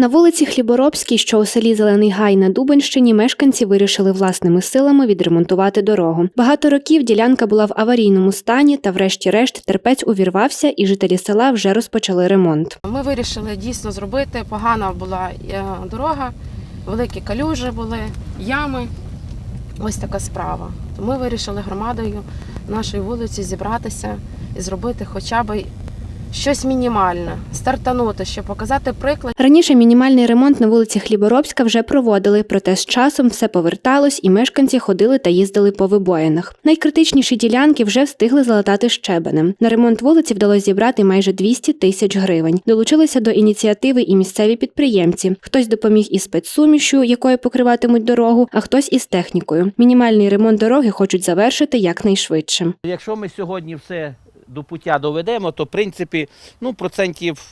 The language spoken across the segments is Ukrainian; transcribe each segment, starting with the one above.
На вулиці Хліборобській, що у селі Зелений Гай на Дубенщині, мешканці вирішили власними силами відремонтувати дорогу. Багато років ділянка була в аварійному стані, та врешті-решт терпець увірвався, і жителі села вже розпочали ремонт. Ми вирішили дійсно зробити. Погана була е, дорога, великі калюжі були, ями. Ось така справа. Ми вирішили громадою нашої вулиці зібратися і зробити хоча б щось мінімальне, стартанути, щоб показати приклад. Раніше мінімальний ремонт на вулиці Хліборобська вже проводили, проте з часом все поверталось, і мешканці ходили та їздили по вибоїнах. Найкритичніші ділянки вже встигли залатати щебенем. На ремонт вулиці вдалося зібрати майже 200 тисяч гривень. Долучилися до ініціативи і місцеві підприємці. Хтось допоміг із спецсумішю, якою покриватимуть дорогу, а хтось із технікою. Мінімальний ремонт дороги хочуть завершити якнайшвидше. Якщо ми сьогодні все до пуття доведемо, то в принципі ну, процентів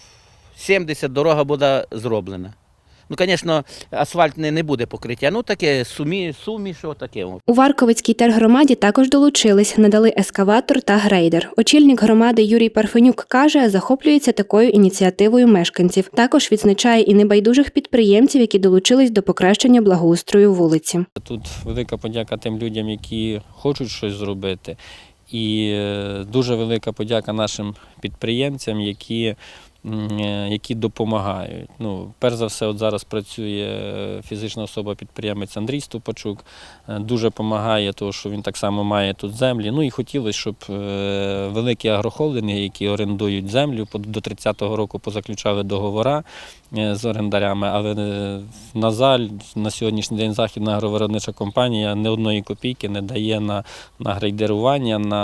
70 дорога буде зроблена. Ну, звісно, асфальт не, не буде покриття. Ну, таке сумі, суміш, таке. У Варковицькій тергромаді також долучились, надали ескаватор та грейдер. Очільник громади Юрій Парфенюк каже, захоплюється такою ініціативою мешканців. Також відзначає і небайдужих підприємців, які долучились до покращення благоустрою вулиці. Тут велика подяка тим людям, які хочуть щось зробити. І е, дуже велика подяка нашим підприємцям, які, які допомагають. Ну, перш за все, от зараз працює е, фізична особа-підприємець Андрій Ступачук. Е, Дуже допомагає, тому що він так само має тут землі. Ну і хотілося, щоб е, великі агрохолдинги, які орендують землю, до 30-го року позаключали договори е, з орендарями, але е, на жаль, на сьогоднішній день західна агровиробнича компанія не одної копійки не дає на, на грейдерування, на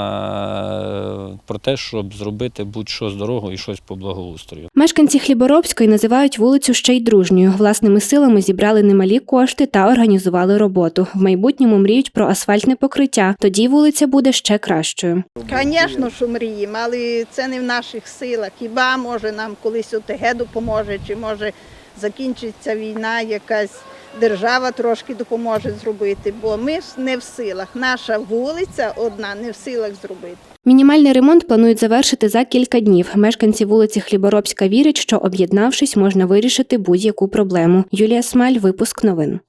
е, про те, щоб зробити будь-що з дорогою і щось по благоустрою. Мешканці Хліборобської називають вулицю ще й дружньою. Власними силами зібрали немалі кошти та організували роботу. В майбутньому мріють про асфальтне покриття. Тоді вулиця буде ще кращою. Звісно, що мріємо, але це не в наших силах. Хіба може нам колись ОТГ допоможе, чи може закінчиться війна, якась держава трошки допоможе зробити, бо ми ж не в силах. Наша вулиця одна не в силах зробити. Мінімальний ремонт планують завершити за кілька днів. Мешканці вулиці Хліборобська вірять, що об'єднавшись, можна вирішити будь-яку проблему. Юлія Смаль, випуск новин.